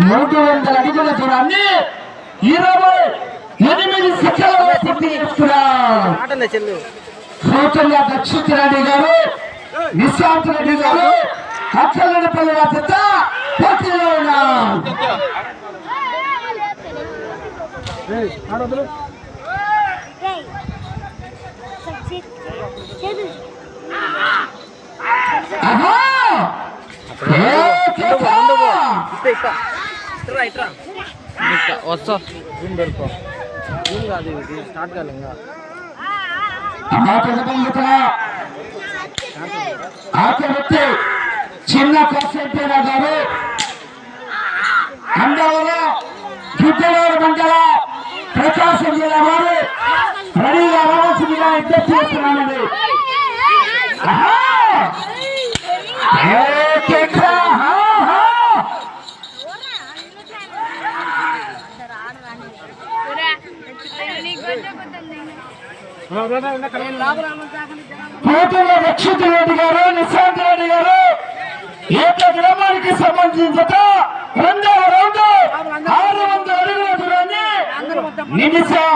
మూడు వందల అడుగుల దూరాన్ని ఇరవై ఎనిమిది సెకండ్లలో పూర్తి సూచనల దక్షిత్ రెడ్డి గారు నిశాంత్ రెడ్డి గారు అక్కలపల్లి వద్ద పోటీలో ఉన్నారు ఆహా! ఇట్లా ఇట్రా ఇట్రా. ఇట్లా వస్తా. రూమ్ దొరుకో రూమ్ కాదు ఇది స్టార్ట్ ఇంకా. వ్యక్తి చిన్న కాసేపేరా గారు అందవల గిద్దలూరు మండల ప్రకాశం జిల్లా వారు రెడీగా రావాల్సిందిగా విజ్ఞప్తి చేస్తున్నానండి ఆహా! ఏ కేక! హా, హా! కోటల రక్షిత్ రెడ్డి గారు నిశాంత్ రెడ్డి గారు ఏక గ్రామానికి సంబంధించట రెండవ రౌండ్ ఆరు వందల అడుగుల దూరాన్ని నిమిషం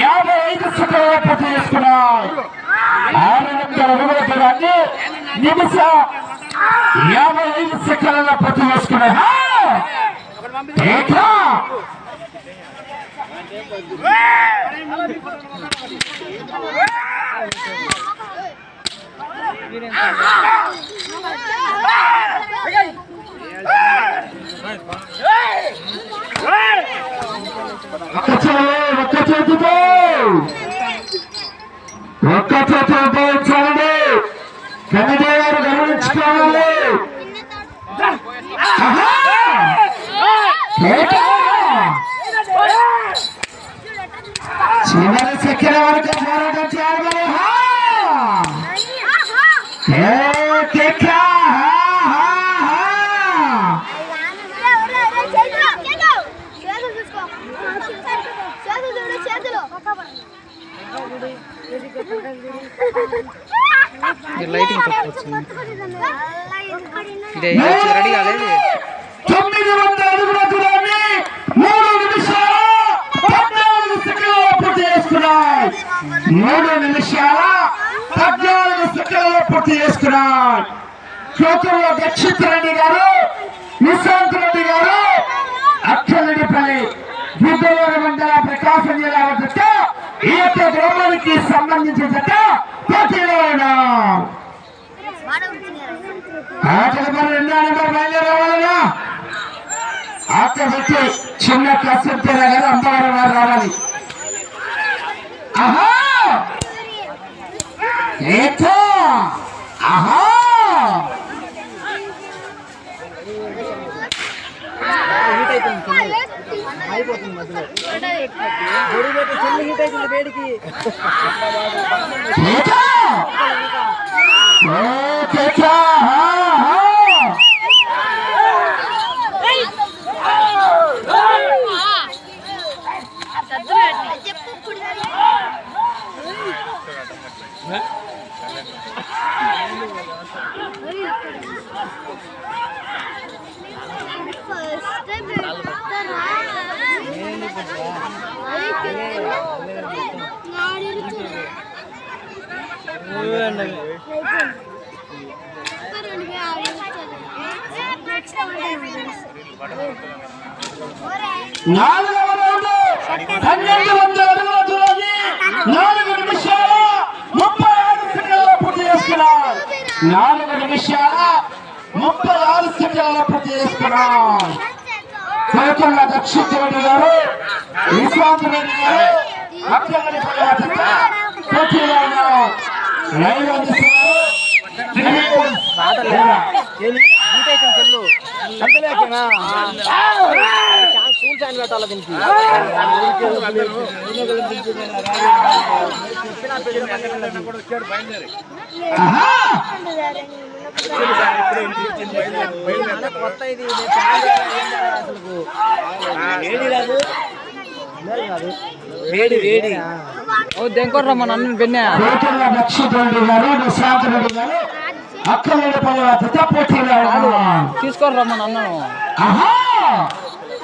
యాభై ఐదు సెకండ్ల పూర్తి చేసుకున్నారు ఆరు వందల అడుగుల దూరాన్ని నిమిషం యాభై ఐదు సెకండ్ల పూర్తి చేసుకున్నారు ఏక! ఒక్క చేయి, ఒక్క చేతితో ఒక్క చేతితో ఉపయోగించాలండి కమిటీ గారు గమనించుకోవాలి చక్కెర వరకు పోరాటం చేయాలి ఆహా! ఏ కేక! ఆహా! ఆహా! లైటింగ్ తక్కువ వచ్చింది ఇదే రెడీ కాలేదు తొమ్మిది వందల అడుగుల దూరాన్ని మూడు నిమిషాల పద్నాలుగు సెకండ్లలో పూర్తి చేసుకున్నాయి మూడు నిమిషాల పద్నాలుగు సెకండ్లో పూర్తి చేసుకున్నాయి కోతుల్లో దక్షిత్ రెడ్డి గారు నిశాంత్ రెడ్డి గారు అక్షరెడ్డిపల్లి బుద్ధవారి మండల ప్రకాశం జిల్లా జట్ట ఈ యొక్క గ్రామానికి సంబంధించిన జట్ట పోటీలో ఉన్నారు రెండో నెంబర్ బయలుదేరావాలన్నా ఆట పెట్టి చిన్న కష్టం గారు అమ్మవారు వేడికి ఏతో ఓ కేకా ఆహా నాలుగవ రౌండ్ పన్నెండు వందల అడుగుల దూరాన్ని నాలుగు నిమిషాల ముప్పై ఆరు సెకండ్లలో పూర్తి చేసుకున్నారు నాలుగు నిమిషాల ముప్పై ఆరు సెకండ్లలో పూర్తి చేసుకున్నారు కోతుల దక్షిత్ రెడ్డి గారు విశ్వాంత్ రెడ్డి గారు లైవ్ పెట్టాలి దీనికి కొత్త ఇది వేడి వేడి వేడి ఓ దెంకొర్రా మా నన్ను పెన్నా గారు రెడ్డి గారు పోటీలో ఆహా!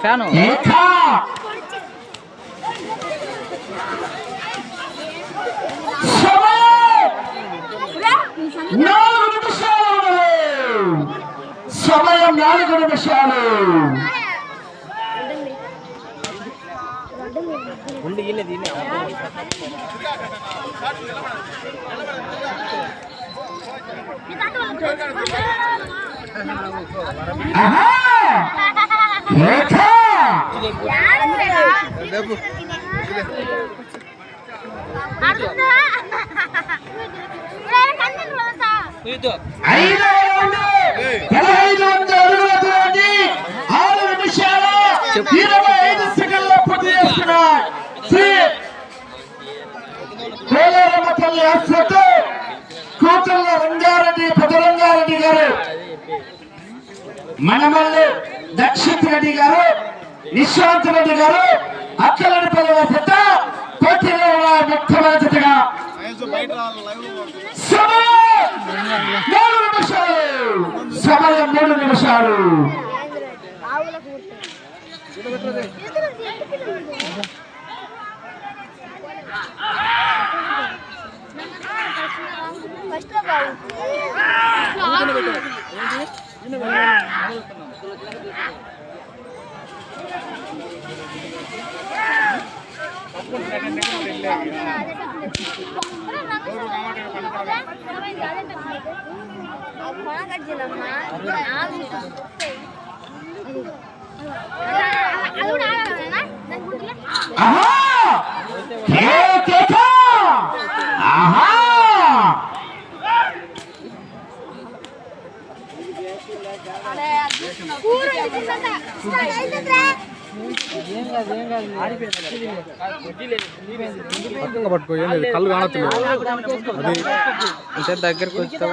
ఫ్యాను ఏక సమయం నాలుగు నిమిషాలు సమయం నాలుగు నిమిషాలు. ఐదు రౌండ్ పదహైదు వందల అడుగుల దూరాన్ని ఆరు నిమిషాల ఇరవై ఐదు సెకండ్ల పూర్తి చేస్తున్నాయి శ్రీ కోలారమ్మ తల్లి ఆశ్రతో కూతుళ్ళ రంగారెడ్డి పెదరంగారెడ్డి గారు మనమల్లి దక్షిత్ రెడ్డి గారు నిశాంత్ రెడ్డి గారు అక్కలని పదవ పెద్ద పోటీలో ఉన్న ముఖ్యమంత్రిగా. సమయం మూడు నిమిషాలు. సమయం మూడు నిమిషాలు. ఫస్ట్ పక్కన పట్టుకో ఏం లేదు కళ్ళు కానట్లేదు అది అంటే దగ్గరకు వస్తావు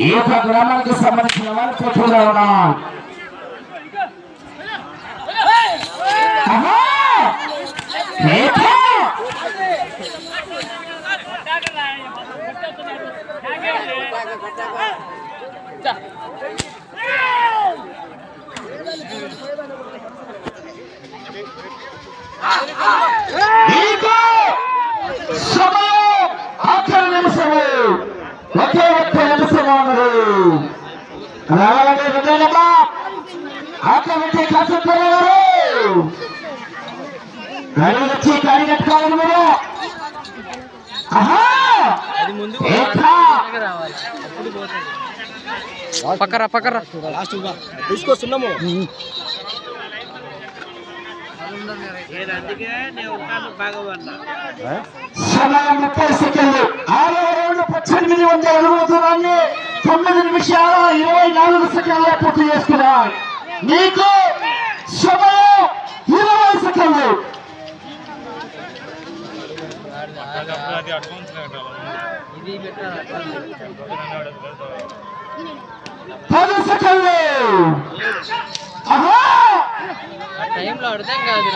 ఈ యొక్క గ్రామానికి సంబంధించిన వారు పోటీలో ఉన్నారు ఆహా! ఏక! నీకు సమయం ఆఖరి నిమిషము ఒకే ఒక్క నిమిషము అన్నది విజయనమ్మా ఆఖరి వచ్చి కాసేపు వచ్చి గాడి కట్టుకోవాలి మీరు! పక్కరా పక్కరా. లాస్ట్ తీసుకొస్తున్నాము. సమయం ముప్పై సెకండ్లు ఆరో రౌండ్ పద్దెనిమిది వందల అడుగుల దూరాన్ని తొమ్మిది నిమిషాల ఇరవై నాలుగు సెకండ్లు పూర్తి చేసుకున్నాయి నీకు సమయం ఇరవై సెకండ్లు. పది సెకండ్లు. అర్థం కాదు